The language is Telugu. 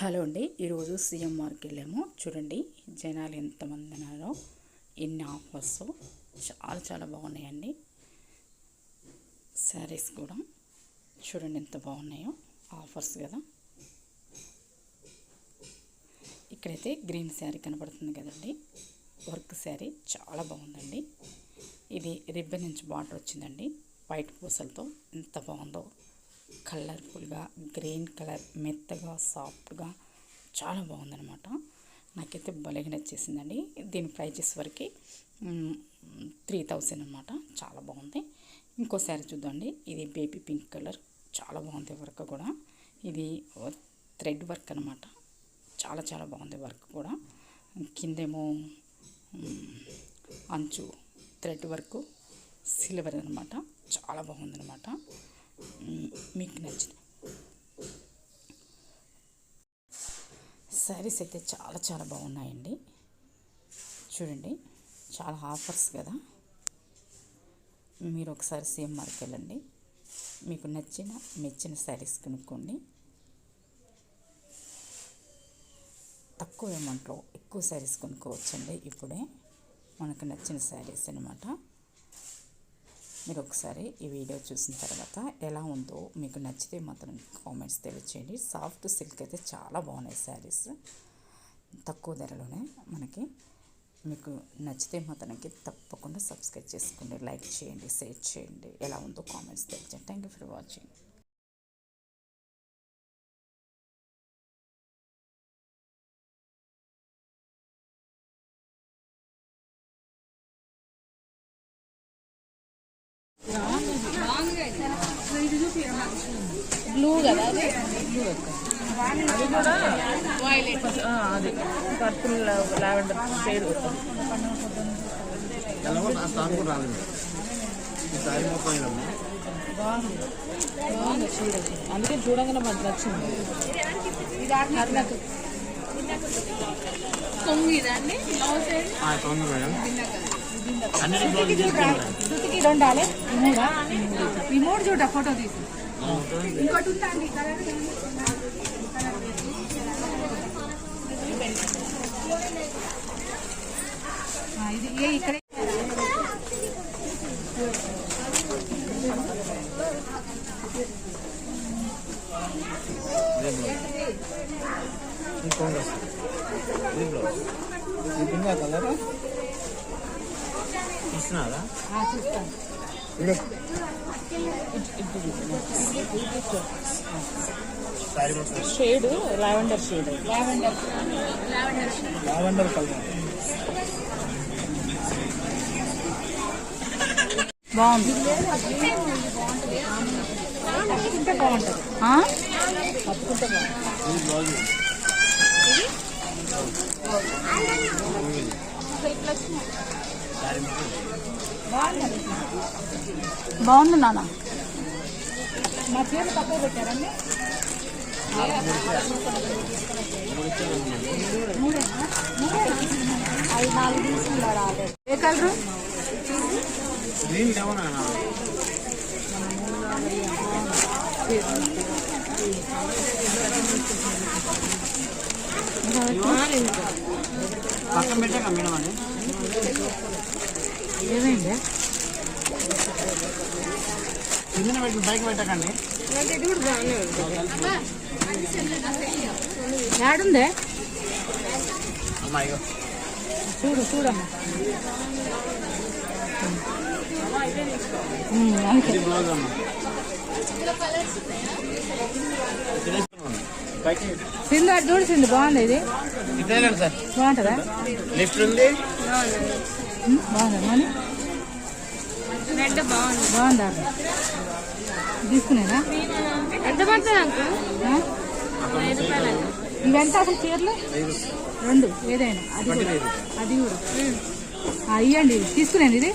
హలో అండి. ఈరోజు సీఎంఆర్కి వెళ్ళాము చూడండి జనాలు ఎంతమంది ఉన్నారో ఎన్ని ఆఫర్స్ చాలా చాలా బాగున్నాయండి. శారీస్ కూడా చూడండి ఎంత బాగున్నాయో ఆఫర్స్ కదా. ఇక్కడైతే గ్రీన్ శారీ కనబడుతుంది కదండి. వర్క్ శారీ చాలా బాగుందండి. ఇది రిబ్బన్ నుంచి బార్డర్ వచ్చిందండి. వైట్ పూసలతో ఎంత బాగుందో. కలర్ఫుల్గా గ్రీన్ కలర్ మెత్తగా సాఫ్ట్గా చాలా బాగుందనమాట నాకైతే భలేగా నచ్చేసిందండి. దీని ప్రైజెస్ వరకు త్రీ థౌజండ్ అనమాట చాలా బాగుంది. ఇంకో శారీ చూద్దామండి. ఇది బేబీ పింక్ కలర్. చాలా బాగుంది వర్క్ కూడా. ఇది థ్రెడ్ వర్క్ అనమాట చాలా చాలా బాగుంది వర్క్ కూడా. కిందేమో అంచు థ్రెడ్ వర్క్ సిల్వర్ అనమాట చాలా బాగుందనమాట మీకు నచ్చింది. శారీస్ అయితే చాలా చాలా బాగున్నాయండి. చూడండి చాలా ఆఫర్స్ కదా. మీరు ఒకసారి సిఎంఆర్కి వెళ్ళండి. మీకు నచ్చిన మెచ్చిన శారీస్ కొనుక్కోండి. తక్కువ అమౌంట్లో ఎక్కువ శారీస్ కొనుక్కోవచ్చండి ఇప్పుడే. మనకు నచ్చిన శారీస్ అనమాట మీరు ఒకసారి ఈ వీడియో చూసిన తర్వాత ఎలా ఉందో మీకు నచ్చితే మాత్రం కామెంట్స్ తెలియచేయండి. సాఫ్ట్ సిల్క్ అయితే చాలా బాగున్నాయి శారీస్ తక్కువ ధరలోనే మనకి మీకు నచ్చితే మాత్రానికి తప్పకుండా సబ్స్క్రైబ్ చేసుకోండి. లైక్ చేయండి షేర్ చేయండి. ఎలా ఉందో కామెంట్స్ తెలియచేయండి. Thank you for watching blue కదా అది? అది కూడా ఆ, అది పర్పుల్ లావెండర్ షేడ్ మొత్తం బాగుంది చీర అందుకే చూడంగానే మనకు నచ్చింది మేడం. దుతికి బ్లౌజ్ రెండు ఈ మూడా ఈ మూడు చూడ ఫోటో తీసి ఆ, ఇది ఏ ఇక్కడ ఇది బ్లౌజ్ ఇంకొంగ ఇదే బ్లౌజ్ ఇంకా ఇస్తున్నారా ఆ, చూస్తాను సారీ మొత్తం shade lavender shade. Lavender. Lavender colour. బాగుంది. పట్టుకుంటే బాగుంటుంది? పట్టుకుంటే బాగుంది నాన్న. మా చీర తక్కువ పెట్టారండి ఐదు నాలుగు తీసుకున్నారా ఏ కలరు? గ్రీన్ పక్కన పెట్టాక మేడం అండి ఏమైంది కింద పెట్టి బైక్ పెట్టకండి ఏడుందే అమ్మాయి చూడు చూడమ్మా ఉమ్, అంతే ఇది బ్లౌజ్ అమ్మ పైకి సింధు అటు చూడు సింధు బాగుంది ఇది ఇదే సార్. బాగుంటుందా? లిఫ్ట్ ఉంది. బాగుందా? మరి? బాగుందా. తీసుకునేదా ఎంత పడుతుంది? ఇవెంత అసలు చీరలు? రెండు. ఏదైనా? అది కూడా. అది కూడా. ఇవ్వండి తీసుకునేది ఇది.